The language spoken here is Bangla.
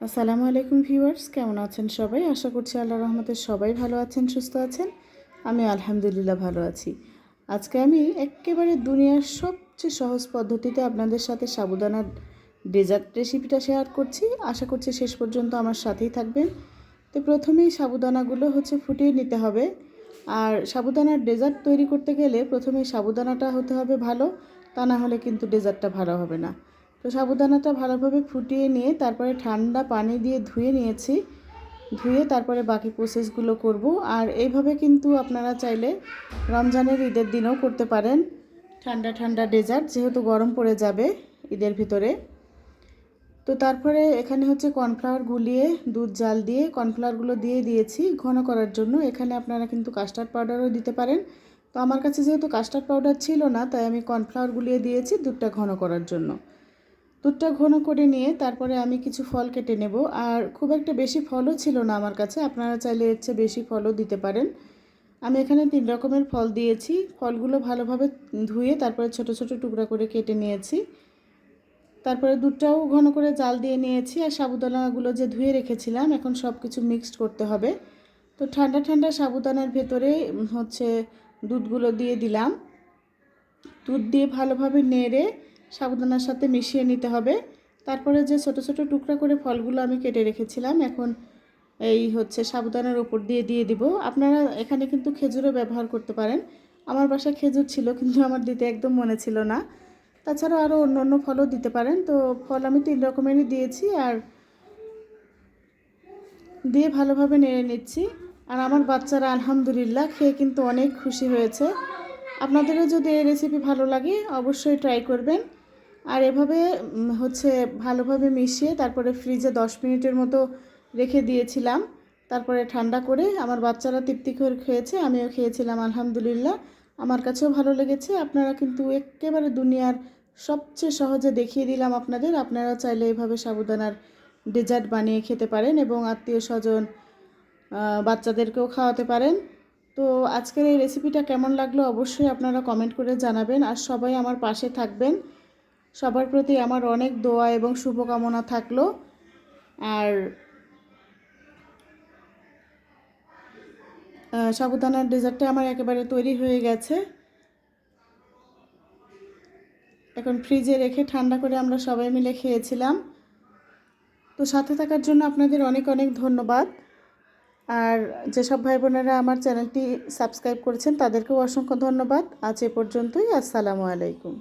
আসসালামু আলাইকুম ভিউয়ার্স, কেমন আছেন সবাই? আশা করছি আল্লাহ রহমতে সবাই ভালো আছেন, সুস্থ আছেন। আমি আলহামদুলিল্লাহ ভালো আছি। আজকে আমি একেবারে দুনিয়ার সবচেয়ে সহজ পদ্ধতিতে আপনাদের সাথে সাবুদানার ডেজার্ট রেসিপিটা শেয়ার করছি। আশা করছি শেষ পর্যন্ত আমার সাথেই থাকবেন। তো প্রথমেই সাবুদানাগুলো হচ্ছে ফুটিয়ে নিতে হবে। আর সাবুদানার ডেজার্ট তৈরি করতে গেলে প্রথমেই সাবুদানাটা হতে হবে ভালো, তা না হলে কিন্তু ডেজার্টটা ভালো হবে না। তো সাবুদানাটা ভালোভাবে ফুটিয়ে নিয়ে তারপরে ঠান্ডা পানি দিয়ে ধুয়ে নিয়েছি। ধুয়ে তারপরে বাকি প্রসেসগুলো করব। আর এইভাবে কিন্তু আপনারা চাইলে রমজানের ঈদের দিনেও করতে পারেন। ঠান্ডা ঠান্ডা ডেজার্ট যেহেতু গরম পড়ে যাবে ঈদের ভিতরে। তো তারপরে এখানে হচ্ছে কর্নফ্লাওয়ার গুলিয়ে দুধ জাল দিয়ে কর্নফ্লাওয়ারগুলো দিয়ে দিয়েছি ঘন করার জন্য। এখানে আপনারা কিন্তু কাস্টার্ড পাউডারও দিতে পারেন। তো আমার কাছে যেহেতু কাস্টার্ড পাউডার ছিল না, তাই আমি কর্নফ্লাওয়ার গুলিয়ে দিয়েছি দুধটা ঘন করার জন্য। দুধটা ঘন করে নিয়ে তারপরে আমি কিছু ফল কেটে নেব। আর খুব একটা বেশি ফলও ছিল না আমার কাছে, আপনারা চাইলে এর চেয়ে বেশি ফলও দিতে পারেন। আমি এখানে তিন রকমের ফল দিয়েছি, ফলগুলো ভালোভাবে ধুয়ে তারপরে ছোট ছোট টুকরা করে কেটে নিয়েছি। তারপরে দুধটাও ঘন করে জাল দিয়ে নিয়েছি আর সাবুদানাগুলো যে ধুয়ে রেখেছিলাম, এখন সব কিছু মিক্সড করতে হবে। তো ঠান্ডা ঠান্ডা সাবুদানার ভেতরে হচ্ছে দুধগুলো দিয়ে দিলাম। দুধ দিয়ে ভালোভাবে নেড়ে সাবুদানার সাথে মিশিয়ে নিতে হবে। তারপরে যে ছোট ছোট টুকরা করে ফলগুলো আমি কেটে রেখেছিলাম, এখন এই হচ্ছে সাবুদানার ওপর দিয়ে দিয়ে দিব। আপনারা এখানে কিন্তু খেজুরও ব্যবহার করতে পারেন। আমার বাসায় খেজুর ছিল, কিন্তু আমার দিতে একদম মনে ছিল না। তাছাড়া আরও অন্য অন্য ফলও দিতে পারেন। তো ফল আমি তিন রকমেরই দিয়েছি আর দিয়ে ভালোভাবে নেড়ে নিচ্ছি। আর আমার বাচ্চারা আলহামদুলিল্লাহ খেয়ে কিন্তু অনেক খুশি হয়েছে। আপনাদেরও যদি এই রেসিপি ভালো লাগে, অবশ্যই ট্রাই করবেন। আর এভাবে হচ্ছে ভালোভাবে মিশিয়ে তারপরে ফ্রিজে দশ মিনিটের মতো রেখে দিয়েছিলাম। তারপরে ঠান্ডা করে আমার বাচ্চারা তৃপ্তি করে খেয়েছে, আমিও খেয়েছিলাম, আলহামদুলিল্লাহ। আমার কাছেও ভালো লেগেছে। আপনারা কিন্তু একেবারে দুনিয়ার সবচেয়ে সহজে দেখিয়ে দিলাম আপনাদের। আপনারা চাইলে এইভাবে সাবুদানার ডেজার্ট বানিয়ে খেতে পারেন এবং আত্মীয় স্বজন বাচ্চাদেরকেও খাওয়াতে পারেন। তো আজকের এই রেসিপিটা কেমন লাগল অবশ্যই আপনারা কমেন্ট করে জানাবেন। আর সবাই আমার পাশে থাকবেন। সবার প্রতি আমার অনেক দোয়া এবং শুভকামনা থাকল। আর সাবুদানার ডেজার্টটা আমার একেবারে তৈরি হয়ে গেছে। এখন ফ্রিজে রেখে ঠান্ডা করে আমরা সবাই মিলে খেয়েছিলাম। তো সাথে থাকার জন্য আপনাদের অনেক অনেক ধন্যবাদ। আর যেসব ভাই বোনেরা আমার চ্যানেলটি সাবস্ক্রাইব করেছেন তাদেরকেও অসংখ্য ধন্যবাদ। আজ এ পর্যন্তই। আসসালামু আলাইকুম।